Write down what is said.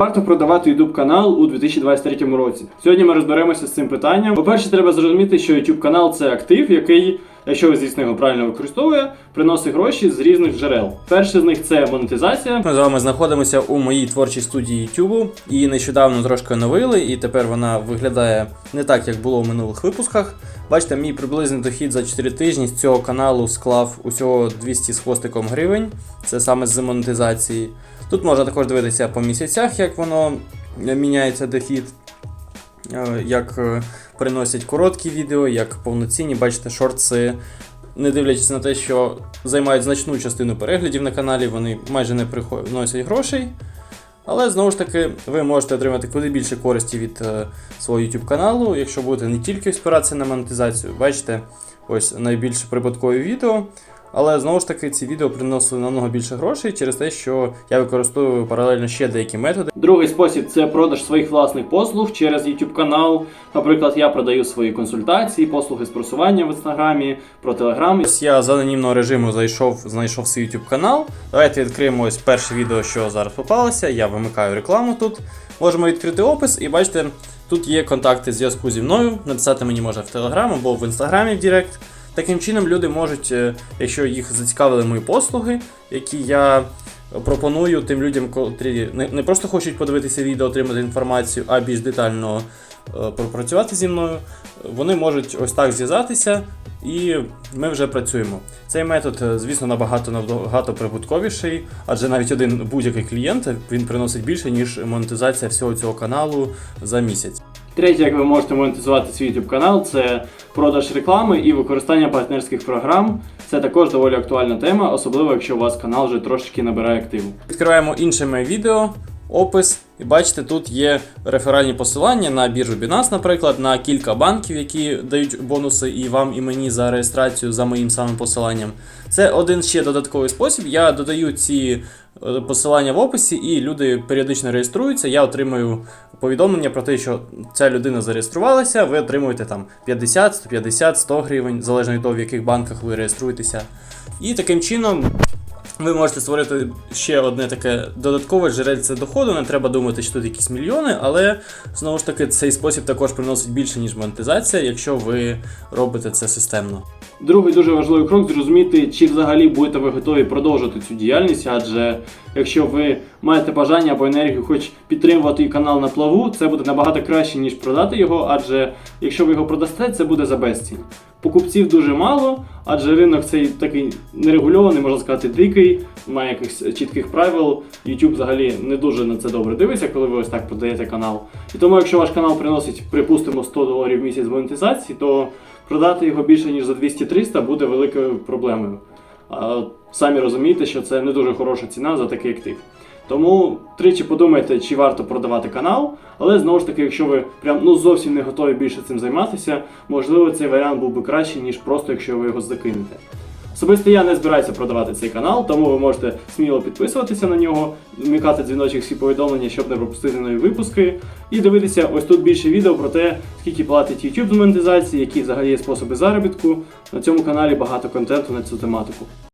Варто продавати YouTube канал у 2023 році. Сьогодні ми розберемося з цим питанням. По-перше, треба зрозуміти, що YouTube канал це актив, який, якщо ви звісно його правильно використовує, приносить гроші з різних джерел. Перше з них це монетизація. Ми з вами знаходимося у моїй творчій студії YouTube. Її нещодавно трошки оновили, і тепер вона виглядає не так, як було в минулих випусках. Бачите, мій приблизний дохід за 4 тижні з цього каналу склав усього 200 з хвостиком гривень. Це саме з монетизації. Тут можна також дивитися по місяцях, як воно міняється дохід, як е, приносять короткі відео, як повноцінні. Бачите, шортси не дивлячись на те, що займають значну частину переглядів на каналі, вони майже не приносять грошей. Але знову ж таки, ви можете отримати куди більше користі від е, свого YouTube каналу, якщо будете не тільки спиратися на монетизацію. Бачите, ось найбільш прибуткові відео. Але знову ж таки, ці відео приносили намного більше грошей через те, що я використовую паралельно ще деякі методи. Другий спосіб це продаж своїх власних послуг через YouTube канал. Наприклад, я продаю свої консультації, послуги з просування в інстаграмі, про телеграм. Ось я з анонімного режиму зайшов, знайшов свій YouTube канал. Давайте відкриємо ось перше відео, що зараз попалося. Я вимикаю рекламу тут. Можемо відкрити опис і бачите, тут є контакти зв'язку зі мною. Написати мені можна в Telegram або в інстаграмі в Директ. Таким чином, люди можуть, е, якщо їх зацікавили мої послуги, які я пропоную тим людям, котрі не, просто хочуть подивитися відео, отримати інформацію, а більш детально е, пропрацювати зі мною, вони можуть ось так зв'язатися, і ми вже працюємо. Цей метод, е, звісно, набагато набагато прибутковіший, адже навіть один будь-який клієнт він приносить більше, ніж монетизація всього цього каналу за місяць. Третє, як ви можете монетизувати свій YouTube канал, це продаж реклами і використання партнерських програм. Це також доволі актуальна тема, особливо якщо у вас канал вже трошечки набирає активу. Відкриваємо інше моє відео, опис, і бачите, тут є реферальні посилання на біржу Binance, наприклад, на кілька банків, які дають бонуси і вам, і мені за реєстрацію за моїм самим посиланням. Це один ще додатковий спосіб. Я додаю ці е, посилання в описі, і люди періодично реєструються. Я отримую повідомлення про те, що ця людина зареєструвалася, ви отримуєте там 50, 150, 100 гривень, залежно від того, в яких банках ви реєструєтеся. І таким чином ви можете створити ще одне таке додаткове джерельце доходу. Не треба думати, що тут якісь мільйони, але знову ж таки цей спосіб також приносить більше, ніж монетизація, якщо ви робите це системно. Другий дуже важливий крок зрозуміти, чи взагалі будете ви готові продовжити цю діяльність, адже якщо ви маєте бажання або енергію, хоч підтримувати канал на плаву, це буде набагато краще, ніж продати його, адже якщо ви його продасте, це буде за безцінь. Покупців дуже мало, адже ринок цей такий нерегульований, можна сказати, дикий, немає якихось чітких правил. YouTube взагалі не дуже на це добре дивиться, коли ви ось так продаєте канал. І тому, якщо ваш канал приносить, припустимо, 100 доларів в місяць монетизації, то продати його більше ніж за 200-300 буде великою проблемою. Самі розумієте, що це не дуже хороша ціна за такий актив. Тому тричі подумайте, чи варто продавати канал, але знову ж таки, якщо ви прям ну зовсім не готові більше цим займатися, можливо, цей варіант був би кращий, ніж просто якщо ви його закинете. Особисто я не збираюся продавати цей канал, тому ви можете сміло підписуватися на нього, вмикати дзвіночок всі повідомлення, щоб не пропустити нові випуски, і дивитися ось тут більше відео про те, скільки платить YouTube з монетизації, які взагалі є способи заробітку. На цьому каналі багато контенту на цю тематику.